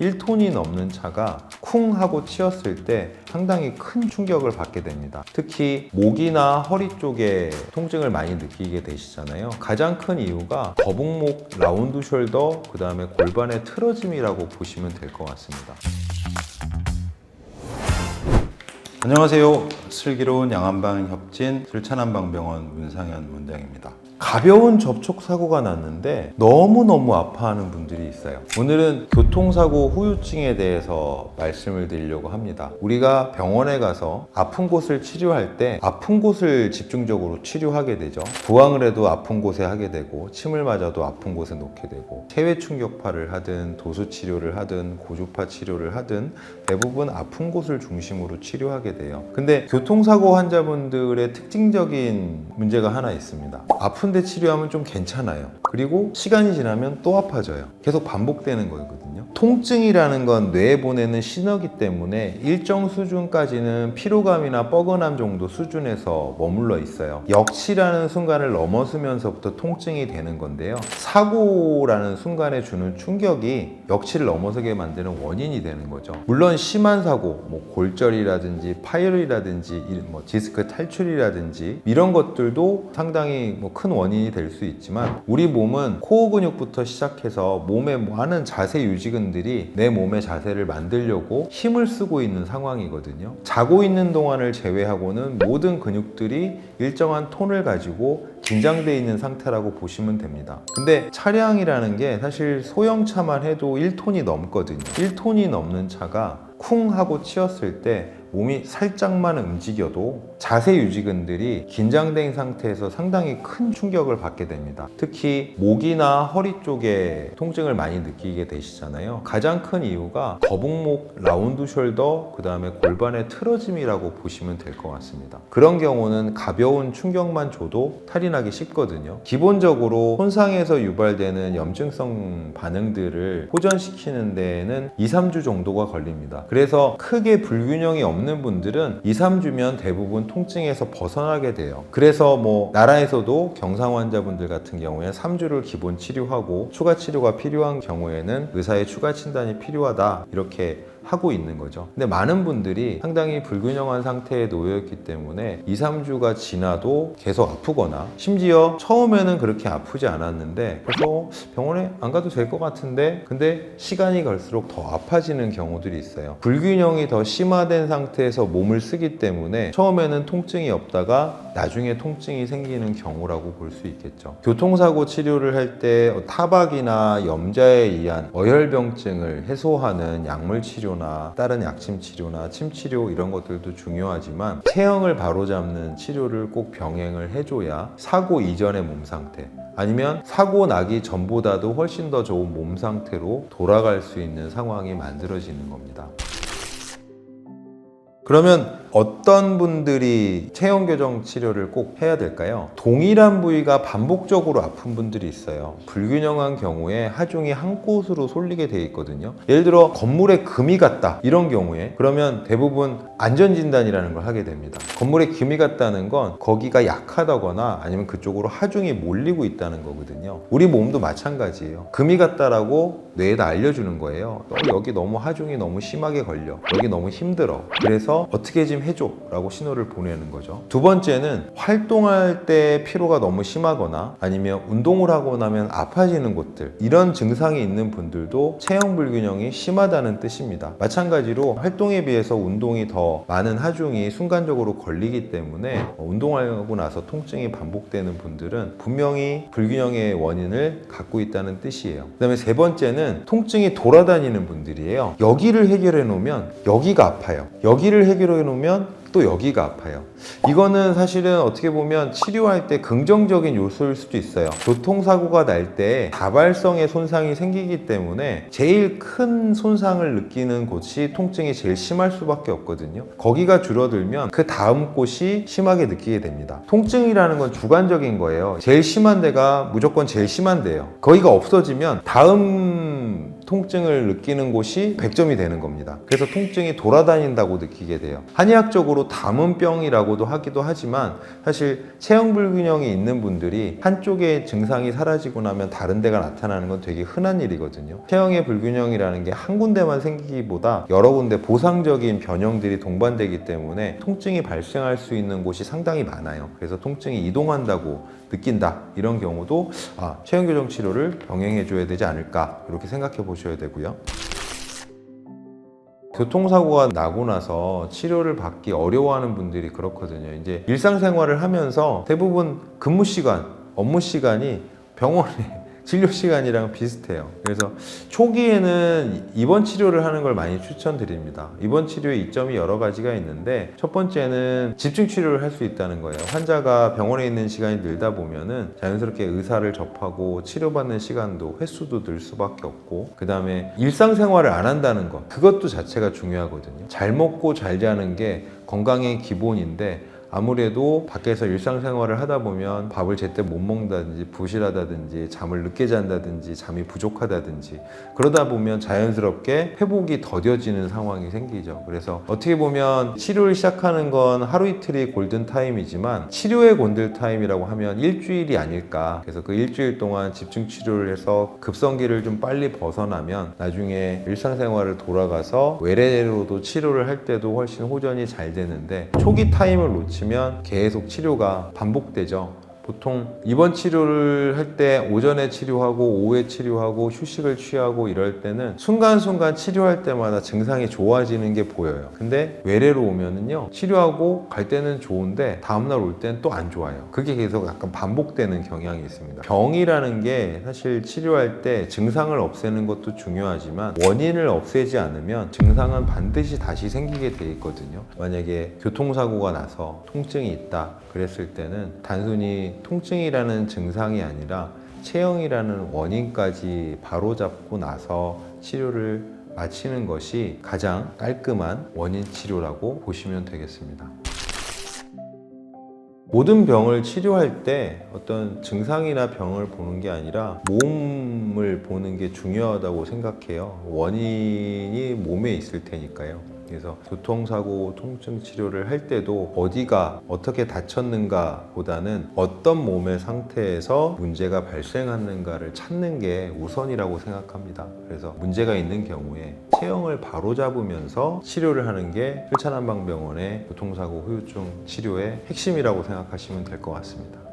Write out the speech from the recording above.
1톤이 넘는 차가 쿵 하고 치였을 때 상당히 큰 충격을 받게 됩니다. 특히 목이나 허리 쪽에 통증을 많이 느끼게 되시잖아요. 가장 큰 이유가 거북목 라운드 숄더 그 다음에 골반의 틀어짐이라고 보시면 될 것 같습니다. 안녕하세요. 슬기로운 양한방 협진 술찬한방병원 문상현 원장입니다. 가벼운 접촉 사고가 났는데 너무너무 아파하는 분들이 있어요. 오늘은 교통사고 후유증에 대해서 말씀을 드리려고 합니다. 우리가 병원에 가서 아픈 곳을 치료할 때 아픈 곳을 집중적으로 치료하게 되죠. 부항을 해도 아픈 곳에 하게 되고 침을 맞아도 아픈 곳에 놓게 되고 체외 충격파를 하든 도수 치료를 하든 고주파 치료를 하든 대부분 아픈 곳을 중심으로 치료하게 돼요. 근데 교통사고 환자분들의 특징적인 문제가 하나 있습니다. 아픈 데 치료하면 좀 괜찮아요. 그리고 시간이 지나면 또 아파져요. 계속 반복되는 거거든요. 통증이라는 건 뇌에 보내는 신호기 때문에 일정 수준까지는 피로감이나 뻐근함 정도 수준에서 머물러 있어요. 역치라는 순간을 넘어서면서부터 통증이 되는 건데요. 사고라는 순간에 주는 충격이 역치를 넘어서게 만드는 원인이 되는 거죠. 물론 심한 사고, 뭐 골절이라든지 파열이라든지 이- 뭐 디스크 탈출이라든지 이런 것들도 상당히 뭐 큰 원인이 될 수 있지만 우리 몸은 코어 근육부터 시작해서 몸의 많은 자세 유지근 들이 내 몸의 자세를 만들려고 힘을 쓰고 있는 상황이거든요. 자고 있는 동안을 제외하고는 모든 근육들이 일정한 톤을 가지고 긴장돼 있는 상태라고 보시면 됩니다. 근데 차량이라는 게 사실 소형차만 해도 1톤이 넘거든요. 1톤이 넘는 차가 쿵 하고 치였을 때 몸이 살짝만 움직여도 자세 유지근들이 긴장된 상태에서 상당히 큰 충격을 받게 됩니다. 특히 목이나 허리 쪽에 통증을 많이 느끼게 되시잖아요. 가장 큰 이유가 거북목 라운드 숄더 그 다음에 골반의 틀어짐이라고 보시면 될 것 같습니다. 그런 경우는 가벼운 충격만 줘도 탈이 나기 쉽거든요. 기본적으로 손상에서 유발되는 염증성 반응들을 호전시키는 데에는 2, 3주 정도가 걸립니다. 그래서 크게 불균형이 없는 분들은 2, 3주면 대부분 통증에서 벗어나게 돼요. 그래서 뭐 나라에서도 경상 환자분들 같은 경우에 3주를 기본 치료하고 추가 치료가 필요한 경우에는 의사의 추가 진단이 필요하다 이렇게 하고 있는 거죠. 근데 많은 분들이 상당히 불균형한 상태에 놓여 있기 때문에 2, 3주가 지나도 계속 아프거나 심지어 처음에는 그렇게 아프지 않았는데 그래서 병원에 안 가도 될 것 같은데 근데 시간이 갈수록 더 아파지는 경우들이 있어요. 불균형이 더 심화된 상태에서 몸을 쓰기 때문에 처음에는 통증이 없다가 나중에 통증이 생기는 경우라고 볼 수 있겠죠. 교통사고 치료를 할 때 타박이나 염자에 의한 어혈병증을 해소하는 약물 치료 나 다른 약침 치료나 침 치료 이런 것들도 중요하지만 체형을 바로잡는 치료를 꼭 병행을 해줘야 사고 이전의 몸 상태 아니면 사고 나기 전보다도 훨씬 더 좋은 몸 상태로 돌아갈 수 있는 상황이 만들어지는 겁니다. 그러면 어떤 분들이 체형 교정 치료를 꼭 해야 될까요? 동일한 부위가 반복적으로 아픈 분들이 있어요. 불균형한 경우에 하중이 한 곳으로 쏠리게 돼 있거든요. 예를 들어 건물에 금이 갔다 이런 경우에 그러면 대부분 안전 진단이라는 걸 하게 됩니다. 건물에 금이 갔다는 건 거기가 약하다거나 아니면 그쪽으로 하중이 몰리고 있다는 거거든요. 우리 몸도 마찬가지예요. 금이 갔다라고 뇌에다 알려주는 거예요. 너 여기 너무 하중이 너무 심하게 걸려. 여기 너무 힘들어. 그래서 어떻게 좀 해줘. 라고 신호를 보내는 거죠. 두 번째는 활동할 때 피로가 너무 심하거나 아니면 운동을 하고 나면 아파지는 곳들. 이런 증상이 있는 분들도 체형 불균형이 심하다는 뜻입니다. 마찬가지로 활동에 비해서 운동이 더 많은 하중이 순간적으로 걸리기 때문에 운동하고 나서 통증이 반복되는 분들은 분명히 불균형의 원인을 갖고 있다는 뜻이에요. 그 다음에 세 번째는 통증이 돌아다니는 분들이에요. 여기를 해결해 놓으면 여기가 아파요. 여기를 해결해 놓으면 또 여기가 아파요. 이거는 사실은 어떻게 보면 치료할 때 긍정적인 요소일 수도 있어요. 교통사고가 날 때 다발성의 손상이 생기기 때문에 제일 큰 손상을 느끼는 곳이 통증이 제일 심할 수밖에 없거든요. 거기가 줄어들면 그 다음 곳이 심하게 느끼게 됩니다. 통증이라는 건 주관적인 거예요. 제일 심한 데가 무조건 제일 심한 데예요. 거기가 없어지면 다음 통증을 느끼는 곳이 100점이 되는 겁니다. 그래서 통증이 돌아다닌다고 느끼게 돼요. 한의학적으로 담은병이라고도 하기도 하지만 사실 체형 불균형이 있는 분들이 한쪽의 증상이 사라지고 나면 다른 데가 나타나는 건 되게 흔한 일이거든요. 체형의 불균형이라는 게 한 군데만 생기기보다 여러 군데 보상적인 변형들이 동반되기 때문에 통증이 발생할 수 있는 곳이 상당히 많아요. 그래서 통증이 이동한다고 느낀다 이런 경우도 아, 체형 교정 치료를 병행해 줘야 되지 않을까 이렇게 생각해 보셔야 되고요. 교통사고가 나고 나서 치료를 받기 어려워하는 분들이 그렇거든요. 이제 일상생활을 하면서 대부분 근무 시간, 업무 시간이 병원에 진료 시간이랑 비슷해요. 그래서 초기에는 입원 치료를 하는 걸 많이 추천드립니다. 입원 치료의 이점이 여러 가지가 있는데 첫 번째는 집중 치료를 할 수 있다는 거예요. 환자가 병원에 있는 시간이 늘다 보면은 자연스럽게 의사를 접하고 치료받는 시간도 횟수도 늘 수밖에 없고 그 다음에 일상생활을 안 한다는 것 그것도 자체가 중요하거든요. 잘 먹고 잘 자는 게 건강의 기본인데 아무래도 밖에서 일상생활을 하다 보면 밥을 제때 못 먹는다든지 부실하다든지 잠을 늦게 잔다든지 잠이 부족하다든지 그러다 보면 자연스럽게 회복이 더뎌지는 상황이 생기죠. 그래서 어떻게 보면 치료를 시작하는 건 하루 이틀이 골든 타임이지만 치료의 골든 타임이라고 하면 일주일이 아닐까. 그래서 그 일주일 동안 집중 치료를 해서 급성기를 좀 빨리 벗어나면 나중에 일상생활을 돌아가서 외래로도 치료를 할 때도 훨씬 호전이 잘 되는데 초기 타임을 놓치 면 계속 치료가 반복되죠. 보통 입원 치료를 할 때 오전에 치료하고 오후에 치료하고 휴식을 취하고 이럴 때는 순간순간 치료할 때마다 증상이 좋아지는 게 보여요. 근데 외래로 오면은요 치료하고 갈 때는 좋은데 다음날 올 때는 또 안 좋아요. 그게 계속 약간 반복되는 경향이 있습니다. 병이라는 게 사실 치료할 때 증상을 없애는 것도 중요하지만 원인을 없애지 않으면 증상은 반드시 다시 생기게 돼 있거든요. 만약에 교통사고가 나서 통증이 있다 그랬을 때는 단순히 통증이라는 증상이 아니라 체형이라는 원인까지 바로잡고 나서 치료를 마치는 것이 가장 깔끔한 원인 치료라고 보시면 되겠습니다. 모든 병을 치료할 때 어떤 증상이나 병을 보는 게 아니라 몸을 보는 게 중요하다고 생각해요. 원인이 몸에 있을 테니까요. 그래서 교통사고 통증 치료를 할 때도 어디가 어떻게 다쳤는가 보다는 어떤 몸의 상태에서 문제가 발생하는가를 찾는 게 우선이라고 생각합니다. 그래서 문제가 있는 경우에 체형을 바로잡으면서 치료를 하는 게 일찬한방병원의 교통사고 후유증 치료의 핵심이라고 생각하시면 될 것 같습니다.